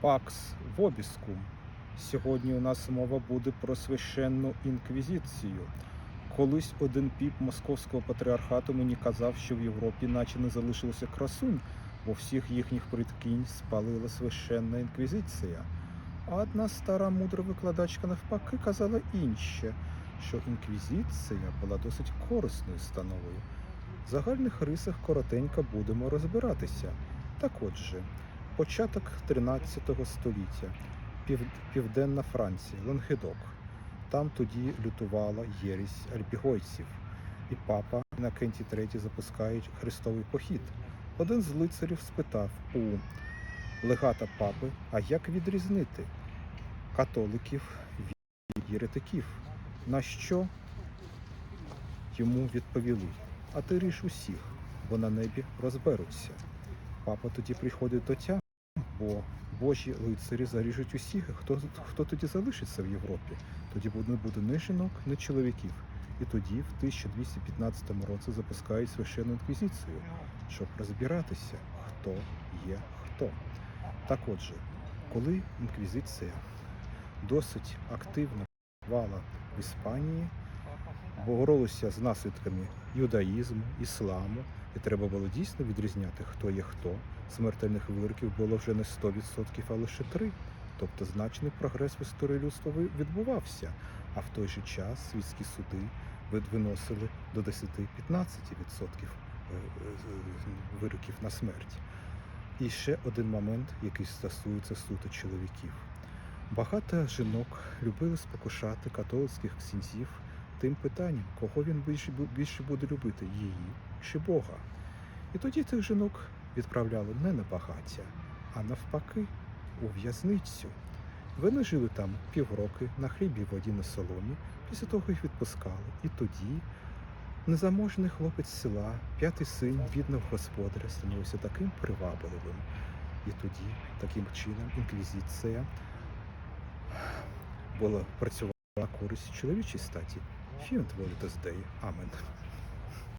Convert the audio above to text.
Пакс Вобіскум. Сьогодні у нас мова буде про священну інквізицію. Колись один піп московського патріархату мені казав, що в Європі наче не залишилося красунь, бо всіх їхніх предкінь спалила священна інквізиція. А одна стара мудра викладачка навпаки казала інше, що інквізиція була досить корисною становою. В загальних рисах коротенько будемо розбиратися. Так отже, початок 13 століття, Пів... Південна Франція, Лангедок. Там тоді лютувала єрість альбігойців, і папа Інакентій III запускає хрестовий похід. Один з лицарів спитав у легата папи, а як відрізнити католиків від єретиків? На що йому відповіли? А ти ріж усіх, бо на небі розберуться. Папа тоді приходить до тям, бо божі лицарі заріжуть усіх, хто, хто тоді залишиться в Європі. Тоді буде, буде не жінок, не чоловіків. І тоді, в 1215 році, запускають священну інквізицію, щоб розбиратися, хто є хто. Так отже, коли інквізиція досить активно працювала в Іспанії, боролися з наслідками юдаїзму, ісламу, і треба було дійсно відрізняти, хто є хто. Смертельних вироків було вже не 100%, а лише 3%. Тобто значний прогрес в історії людства відбувався. А в той же час світські суди виносили до 10-15% е, е, вироків на смерть. І ще один момент, який стосується суто чоловіків. Багато жінок любили спокушати католицьких ксінців тим питанням, кого він більше, більше буде любити її чи Бога. І тоді тих жінок відправляли не на багаття, а навпаки у в'язницю. Вони жили там півроки на хлібі воді на соломі, після того їх відпускали. І тоді незаможний хлопець села, п'ятий син бідного господаря, становився таким привабливим. І тоді, таким чином, інквізиція була працювала на користь чоловічій статі. Święty Boże to zdaje. Amen.